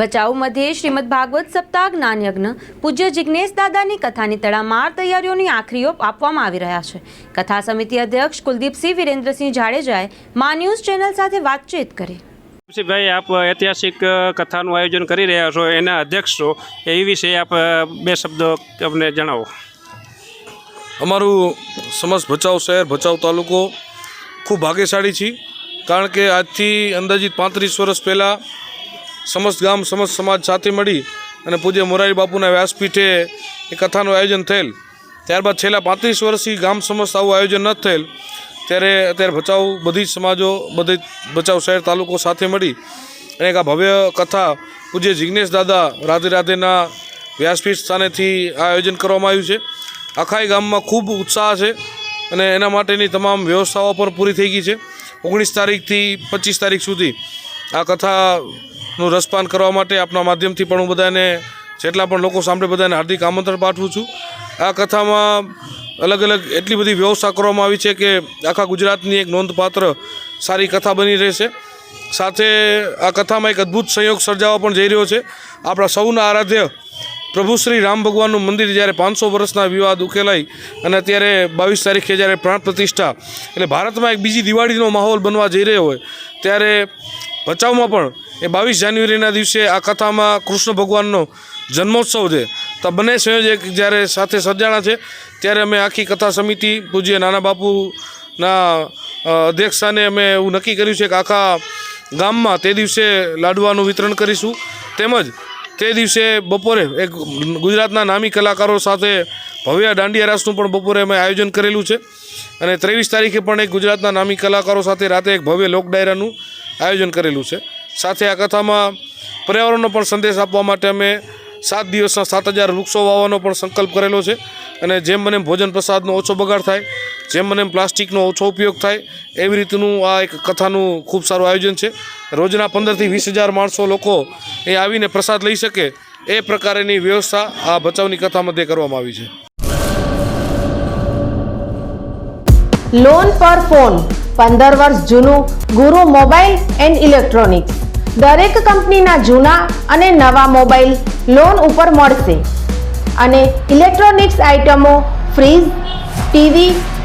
ભચાઉ મધ્યે શ્રીમદ ભાગવત સપ્તાહ જ્ઞાન યજ્ઞ પૂજ્ય જિજ્ઞેશ દાદાની કથાની તડામાર તૈયારીઓની આખરીઓ આપવામાં આવી રહ્યા છે. કથા સમિતિ અધ્યક્ષ કુલદીપસિંહ વિરેન્દ્રસિંહ જાડેજાએ મા ન્યૂઝ ચેનલ સાથે વાતચીત કરી. ભાઈ આપ ઐતિહાસિક કથાનું આયોજન કરી રહ્યા છો એના અધ્યક્ષ છો. એ વિશે આપ બે શબ્દો અમને જણાવો. અમારું સમસ્ત ભચાઉ શહેર ભચાઉ તાલુકો ખૂબ ભાગ્યશાળી છીએ કારણ કે આજથી અંદાજિત પાંત્રીસ વર્ષ પહેલાં સમસ્ત ગામ, સમસ્ત સમાજ સાથે મળી અને પૂજ્ય મોરારી બાપુના વ્યાસપીઠે એ કથાનું આયોજન થયેલ. ત્યારબાદ છેલ્લા પાંત્રીસ વર્ષથી ગામ સમસ્ત આવું આયોજન ન થયેલ. ત્યારે અત્યારે ભચાઉ બધી સમાજો, બધી ભચાઉ શહેર તાલુકો સાથે મળી અને એક આ ભવ્ય કથા પૂજ્ય જિજ્ઞેશ દાદા રાધે રાધેના વ્યાસપીઠ સ્થાનેથી આ આયોજન કરવામાં આવ્યું છે. આખાય ગામમાં ખૂબ ઉત્સાહ છે અને એના માટેની તમામ વ્યવસ્થાઓ પણ પૂરી થઈ ગઈ છે. ઓગણીસ તારીખથી પચીસ તારીખ સુધી આ કથાનું રસપાન કરવા માટે આપના માધ્યમથી પણ હું બધાને, જેટલા પણ લોકો સાંભળે, બધાને હાર્દિક આમંત્રણ પાઠવું છું. આ કથામાં અલગ અલગ એટલી બધી વ્યવસ્થા કરવામાં આવી છે કે આખા ગુજરાતની એક નોંધપાત્ર સારી કથા બની રહેશે. સાથે આ કથામાં એક અદ્ભુત સંયોગ સર્જાવા પણ જઈ રહ્યો છે. આપણા સૌના આરાધ્ય પ્રભુ શ્રી રામ ભગવાનનું મંદિર જ્યારે પાંચસો વર્ષના વિવાદ ઉકેલાઈ અને અત્યારે બાવીસ તારીખે જ્યારે પ્રાણ પ્રતિષ્ઠા, એટલે ભારતમાં એક બીજી દિવાળીનો માહોલ બનવા જઈ રહ્યો હોય, ત્યારે ભચાઉમાં પણ એ બાવીસ જાન્યુઆરીના દિવસે આ કથામાં કૃષ્ણ ભગવાનનો જન્મોત્સવ છે. તો બંને સંયોજક જ્યારે સાથે સર્જાણા છે ત્યારે અમે આખી કથા સમિતિ પૂજ્ય નાના બાપુના અ, અધ્યક્ષસ્થાને અમે એવું નક્કી કર્યું છે કે આખા ગામમાં તે દિવસે લાડવાનું વિતરણ કરીશું. તેમજ તે દિવસે બપોરે એક ગુજરાતના નામી કલાકારો સાથે ભવ્ય દાંડિયા રાસનું પણ બપોરે અમે આયોજન કરેલું છે. અને ત્રેવીસ તારીખે પણ એક ગુજરાતના નામી કલાકારો સાથે રાતે એક ભવ્ય લોક ડાયરાનું આયોજન કરેલું છે. સાથે આ કથામાં પર્યાવરણનો પણ સંદેશ આપવા માટે અમે સાત દિવસના સાત હજાર વૃક્ષો વાવવાનો પણ સંકલ્પ કરેલો છે. અને જેમ મને ભોજન પ્રસાદનો ઓછો બગાડ થાય. જેમ મને પ્લાસ્ટિકનો ઓછો ઉપયોગ થાય, એવી રીતનું આ એક કથાનું ખૂબ સારું આયોજન છે. રોજના પંદરથી વીસ હજાર માણસો લોકો એ આવીને પ્રસાદ લઈ શકે, એ પ્રકારેની વ્યવસ્થા આ ભચાઉની કથા મધ્યે કરવામાં આવી છે. લોન પર ફોન પંદર વર્ષ જૂનું, ગુરુ મોબાઈલ એન્ડ ઇલેક્ટ્રોનિક્સ. દરેક કંપનીના જૂના અને નવા મોબાઈલ લોન ઉપર મળશે. અને ઇલેક્ટ્રોનિક્સ આઇટમો fridge, TV